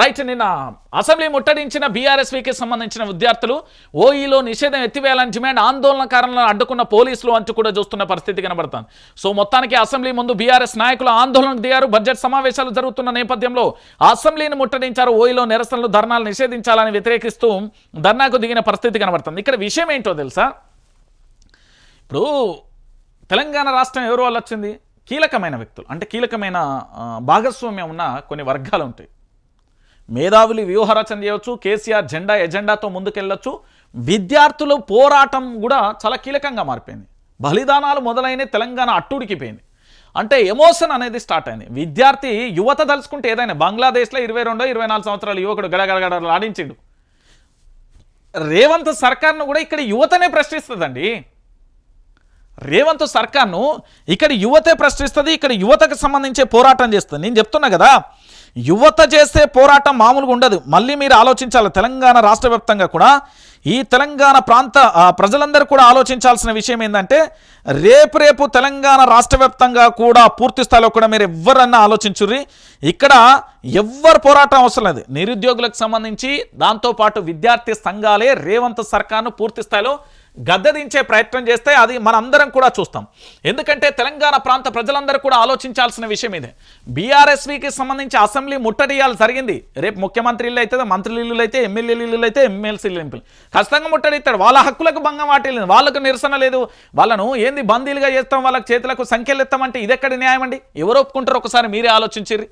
Right నిన్న assembly ముట్టడించిన బీఆర్ఎస్వికి సంబంధించిన విద్యార్థులు ఓఈలో నిషేధం ఎత్తివేయాలని డిమాండ్ ఆందోళనకారులను అడ్డుకున్న పోలీసులు అంటూ కూడా చూస్తున్న పరిస్థితి కనబడుతుంది. సో మొత్తానికి అసెంబ్లీ ముందు బీఆర్ఎస్ నాయకులు ఆందోళనకు దిగారు. బడ్జెట్ సమావేశాలు జరుగుతున్న నేపథ్యంలో అసెంబ్లీని ముట్టడించారు. ఓఈలో నిరసనలు ధర్నాలు నిషేధించాలని వ్యతిరేకిస్తూ ధర్నాకు దిగిన పరిస్థితి కనబడుతుంది. ఇక్కడ విషయం ఏంటో తెలుసా? ఇప్పుడు తెలంగాణ రాష్ట్రం ఎవరు వాళ్ళు వచ్చింది? కీలకమైన వ్యక్తులు. అంటే కీలకమైన భాగస్వామ్యం ఉన్న కొన్ని వర్గాలు ఉంటాయి. మేధావులు వ్యూహరచన చేయవచ్చు కేసీఆర్ జెండా ఎజెండాతో ముందుకెళ్ళొచ్చు. విద్యార్థుల పోరాటం కూడా చాలా కీలకంగా మారిపోయింది. బలిదానాలు మొదలైన తెలంగాణ అట్టుడికిపోయింది. అంటే ఎమోషన్ అనేది స్టార్ట్ అయింది. విద్యార్థి యువత తలుచుకుంటే ఏదైనా బంగ్లాదేశ్లో ఇరవై రెండో ఇరవై నాలుగు సంవత్సరాల యువకుడు గడగడగడ ఆడించిండు. రేవంత్ సర్కార్ను కూడా ఇక్కడ యువతనే ప్రశ్నిస్తుందండి. రేవంత్ సర్కార్ను ఇక్కడ యువతే ప్రశ్నిస్తుంది ఇక్కడ యువతకు సంబంధించే పోరాటం చేస్తుంది. నేను చెప్తున్నా కదా యువత చేసే పోరాటం మామూలుగా ఉండదు. మళ్ళీ మీరు ఆలోచించాలి. తెలంగాణ రాష్ట్ర వ్యాప్తంగా కూడా. ఈ తెలంగాణ ప్రాంత ప్రజలందరూ కూడా ఆలోచించాల్సిన విషయం ఏంటంటే రేపు రేపు తెలంగాణ రాష్ట్ర వ్యాప్తంగా కూడా పూర్తి స్థాయిలో కూడా మీరు ఎవరన్నా ఆలోచించుర్రి. ఇక్కడ ఎవ్వరు పోరాటం అవసరం లేదు. నిరుద్యోగులకు సంబంధించి దాంతోపాటు విద్యార్థి సంఘాలే రేవంత్ సర్కార్ను పూర్తి స్థాయిలో గద్దదించే ప్రయత్నం చేస్తే అది మనందరం కూడా చూస్తాం. ఎందుకంటే తెలంగాణ ప్రాంత ప్రజలందరూ కూడా ఆలోచించాల్సిన విషయం ఇదే. బీఆర్ఎస్వికి సంబంధించి అసెంబ్లీ ముట్టడియాలు జరిగింది. రేపు ముఖ్యమంత్రి ఇల్లు అయితే మంత్రి ఇల్లు అయితే ఎమ్మెల్యేల ఇల్లు అయితే ఎమ్మెల్సీ ఎంపీలు ఖచ్చితంగా ముట్టడిస్తాడు వాళ్ళ హక్కులకు భంగం వాటిల్లింది వాళ్ళకు నిరసన లేదు. వాళ్ళను ఏంది బందీలుగా చేస్తాం వాళ్ళకి చేతులకు సంఖ్యలు ఎత్తామంటే ఇది ఎక్కడ న్యాయం అండి? ఎవరు ఒప్పుకుంటారు? ఒకసారి మీరే ఆలోచించిర్రి.